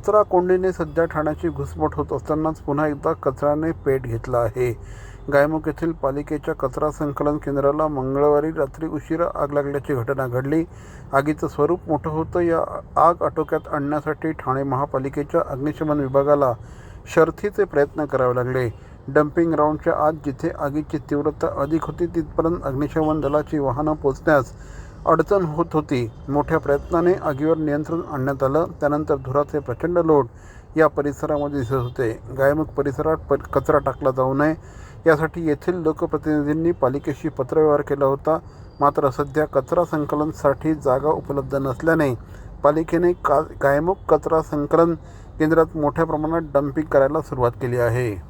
कचरा कोंडीने सध्या ठाण्याची घुसमट होत असतानाच पुन्हा एकदा कचऱ्याने पेट घेतला आहे. गायमुख येथील पालिकेच्या कचरा संकलन केंद्राला मंगळवारी रात्री उशिरा आग लागल्याची घटना घडली. आगीचं स्वरूप मोठं होतं. या आग आटोक्यात आणण्यासाठी ठाणे महापालिकेच्या अग्निशमन विभागाला शर्थीचे प्रयत्न करावे लागले. डम्पिंग ग्राउंडच्या आत जिथे आगीची तीव्रता अधिक होती तिथपर्यंत अग्निशमन दलाची वाहनं पोचण्यास अडचण होत होती. मोठ्या प्रयत्नाने आगीवर नियंत्रण आणण्यात आलं. त्यानंतर धुराचे प्रचंड लोट या परिसरामध्ये दिसत होते. गायमुख परिसरात प कचरा टाकला जाऊ नये. यासाठी येथील लोकप्रतिनिधींनी पालिकेशी पत्रव्यवहार केला होता. मात्र सध्या कचरा संकलनसाठी जागा उपलब्ध नसल्याने पालिकेने का गायमुख कचरा संकलन केंद्रात मोठ्या प्रमाणात डम्पिंग करायला सुरुवात केली आहे.